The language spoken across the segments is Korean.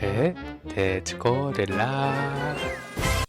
대 돼지고릴라.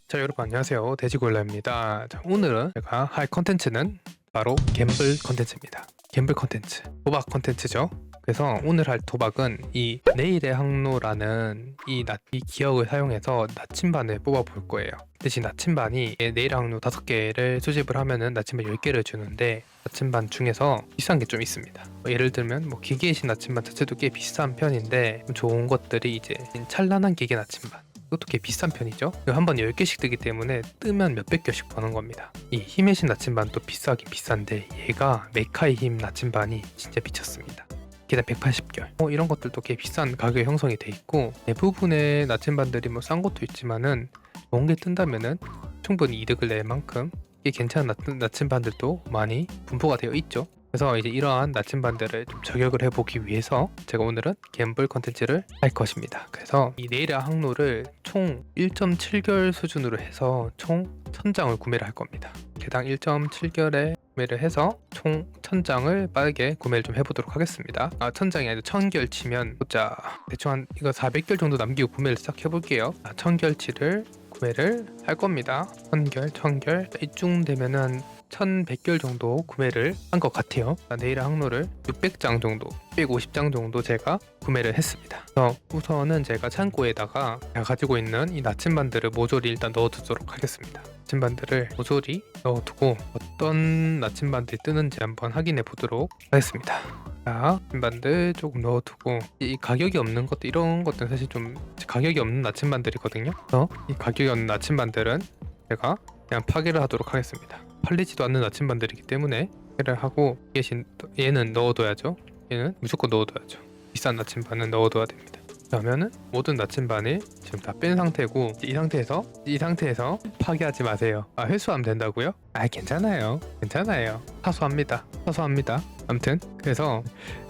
자 여러분 안녕하세요. 돼지고릴라입니다. 자, 오늘은 제가 할 컨텐츠는 바로 갬블 컨텐츠입니다. 갬블 컨텐츠 도박 컨텐츠죠 그래서 오늘 할 도박은 이 내일의 항로라는 이, 나, 이 기억을 사용해서 나침반을 뽑아 볼 거예요 대신 나침반이 내일 항로 5개를 수집을 하면은 나침반 10개를 주는데 나침반 중에서 비싼 게 좀 있습니다 뭐 예를 들면 뭐 기계이신 나침반 자체도 꽤 비싼 편인데 좋은 것들이 이제 찬란한 기계 나침반 이것도 꽤 비싼 편이죠. 한 번 10개씩 뜨기 때문에 뜨면 몇백 개씩 버는 겁니다. 이 힘의 신 나침반도 비싸긴 비싼데 얘가 메카의 힘 나침반이 진짜 미쳤습니다. 게다가 180결 뭐 이런 것들도 꽤 비싼 가격에 형성이 돼 있고 대부분의 나침반들이 뭐 싼 것도 있지만은 좋은 게 뜬다면은 충분히 이득을 낼 만큼 꽤 괜찮은 나, 나침반들도 많이 분포가 되어 있죠. 그래서 이제 이러한 나침반들을 좀 저격을 해보기 위해서 제가 오늘은 갬블 컨텐츠를 할 것입니다. 그래서 이 네일의 항로를 총 1.7결 수준으로 해서 총 1000장을 구매를 할 겁니다. 개당 1.7결에 구매를 해서 총 1000장을 빠르게 구매를 좀 해보도록 하겠습니다. 아 1000장이 아니라 1000결 치면 자 대충 한 이거 400결 정도 남기고 구매를 시작해볼게요. 아, 1000결치를 구매를 할 겁니다. 1000결, 1000결 이쯤 되면 한 1100결 정도 구매를 한 것 같아요. 내일 항로를 600장 정도, 650장 정도 제가 구매를 했습니다. 우선은 제가 창고에다가 제가 가지고 있는 이 나침반들을 모조리 일단 넣어두도록 하겠습니다. 나침반들을 모조리 넣어두고 어떤 나침반들이 뜨는지 한번 확인해 보도록 하겠습니다. 자, 나침반들 조금 넣어두고 이 가격이 없는 것도 이런 것들은 사실 좀 가격이 없는 나침반들이거든요. 그래서 이 가격이 없는 나침반들은 제가 그냥 파괴를 하도록 하겠습니다. 팔리지도 않는 나침반들이기 때문에 파괴를 하고 대신 얘는 넣어둬야죠. 얘는 무조건 넣어둬야죠. 비싼 나침반은 넣어둬야 됩니다. 그러면은 모든 나침반을 지금 다 뺀 상태고 이 상태에서 이 상태에서 파괴하지 마세요. 아 회수하면 된다고요? 아 괜찮아요. 괜찮아요. 사소합니다. 사소합니다. 아무튼 그래서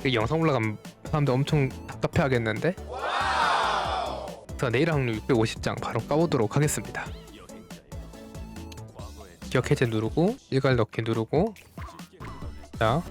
이 영상 올라가면 사람들 엄청 답답해하겠는데. 그래서 내일 확률 650장 바로 까보도록 하겠습니다. 기억 해제 누르고 일괄 넣기 누르고 자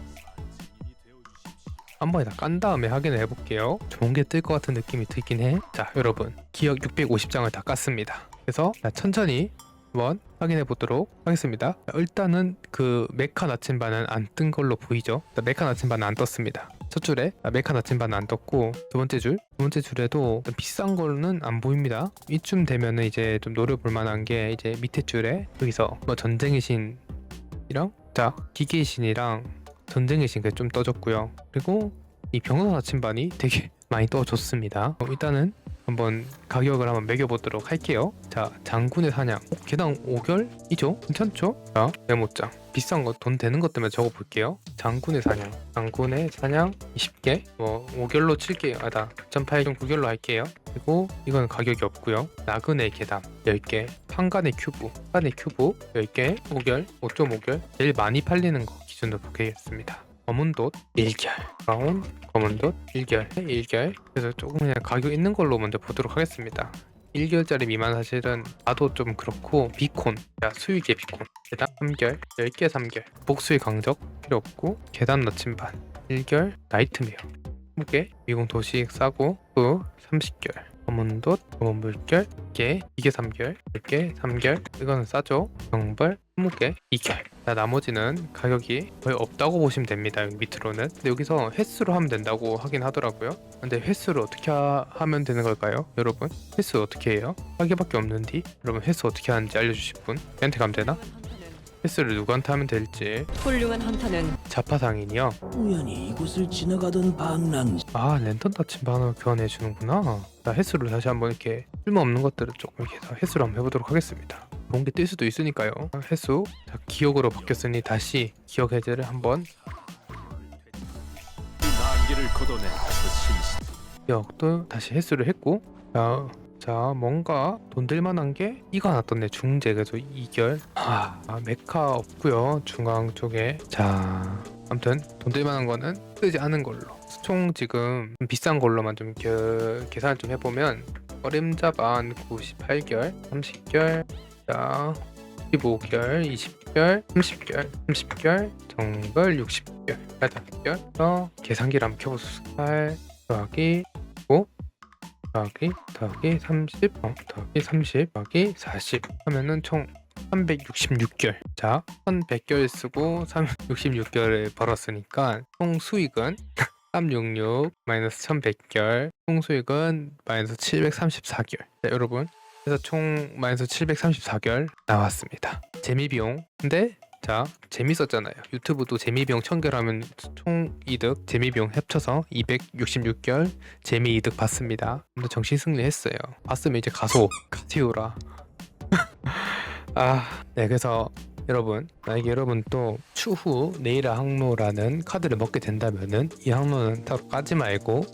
한 번에 다 깐 다음에 확인을 해볼게요. 좋은 게 뜰 것 같은 느낌이 들긴 해. 자, 여러분. 기억 650장을 다 깠습니다. 그래서 자, 천천히 한번 확인해 보도록 하겠습니다. 자, 일단은 그 메카 나침반은 안 뜬 걸로 보이죠? 자, 메카 나침반은 안 떴습니다. 첫 줄에 아, 메카 나침반은 안 떴고 두 번째 줄, 두 번째 줄에도 좀 비싼 거는 안 보입니다. 이쯤 되면은 이제 좀 노려볼 만한 게 이제 밑에 줄에 여기서 뭐 전쟁의 신이랑 자 기계의 신이랑 전쟁의 신가 좀 떠졌고요. 그리고 이 병사 나침반이 되게 많이 떠줬습니다. 어, 일단은 한번 가격을 한번 매겨보도록 할게요. 자, 장군의 사냥. 어, 개당 5결이죠? 괜찮죠? 자, 메모장. 비싼 거, 돈 되는 것 때문에 적어볼게요. 장군의 사냥. 장군의 사냥 20개. 뭐, 5결로 칠게요. 아다. 9.8경 9결로 할게요. 그리고 이건 가격이 없고요. 나그네 계단 10개. 판간의 큐브. 판간의 큐브 10개. 5결. 5.5결. 제일 많이 팔리는 거 기준으로 보겠습니다. 검은 돛 1결. 브라운 검은 돛 1결 1결. 그래서 조금 그냥 가격 있는 걸로 먼저 보도록 하겠습니다. 1결짜리 미만 사실은 나도 좀 그렇고 비콘 야 수익의 비콘. 계단 3결 10개 3결. 복수의 강적 필요 없고 계단 나침반. 1결 나이트메어. 20개 미궁 도식 싸고 후 30결 검은 돛 검은 물결 2개 이게 3결 10개 3결 이거는 싸죠 정벌 20개 2결 자, 나머지는 가격이 거의 없다고 보시면 됩니다. 여기 밑으로는. 근데 여기서 횟수로 하면 된다고 하긴 하더라고요. 근데 횟수를 어떻게 하, 면 되는 걸까요? 여러분? 횟수 어떻게 해요? 한 개밖에 없는데 여러분 횟수 어떻게 하는지 알려주실 분? 얘한테 가면 되나? 횟수를 누구한테 하면 될지 훌륭한 헌터는 자파상인이요. 우연히 이곳을 지나가던 방랑자 아 랜턴 나침반으로 교환해 주는구나. 자 횟수를 다시 한번 이렇게 쓸모없는 것들을 조금 이렇게 해서 횟수를 한번 해보도록 하겠습니다. 좋은 게 뜰 수도 있으니까요. 자, 횟수 자, 기억으로 바뀌었으니 다시 기억 해제를 한번 난기를 기억도 다시 횟수를 했고 자, 자 뭔가 돈될 만한 게 이거 하나 떴네 중재. 그래서 2결. 아, 아 메카 없고요 중앙 쪽에. 자 아무튼 돈될 만한 거는 뜨지 않은 걸로. 총 지금 좀 비싼 걸로만 좀 겨, 계산을 좀 해보면 어림잡안 98결 30결 자 15결 20결 30결 30결 정벌 60결 8결. 어, 계산기를 한번 켜보수 8 더하기 5 더하기 더하기 30 어, 더하기 30 더하기 40 하면은 총 366개월. 자 1100개월 쓰고 366개월을 벌었으니까 총 수익은 366 마이너스 1100개월 총 수익은 마이너스 734개월. 자 여러분. 그래서 총 마이너스 734개월 나왔습니다. 재미 비용. 근데 자 재밌었잖아요 유튜브도 재미 비용 1000개월 하면 총 이득 재미 비용 합쳐서 266개월 재미 이득 봤습니다 근데 정신 승리했어요 봤으면 이제 가소 가티오라 아, 네, 그래서 여러분, 만약에 여러분 또 추후 네이라 항로라는 카드를 먹게 된다면은 이 항로는 따로 까지 말고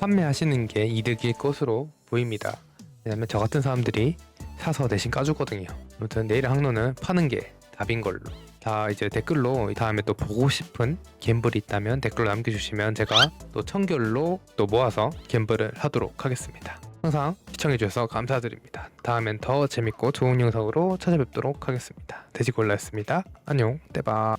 판매하시는 게 이득일 것으로 보입니다. 왜냐면 저 같은 사람들이 사서 대신 까주거든요. 아무튼 네이라 항로는 파는 게 답인 걸로. 다 이제 댓글로 다음에 또 보고 싶은 갬블이 있다면 댓글로 남겨주시면 제가 또 청결로 또 모아서 갬블을 하도록 하겠습니다. 항상 시청해주셔서 감사드립니다. 다음엔 더 재밌고 좋은 영상으로 찾아뵙도록 하겠습니다. 돼지골라였습니다. 안녕, 떼바.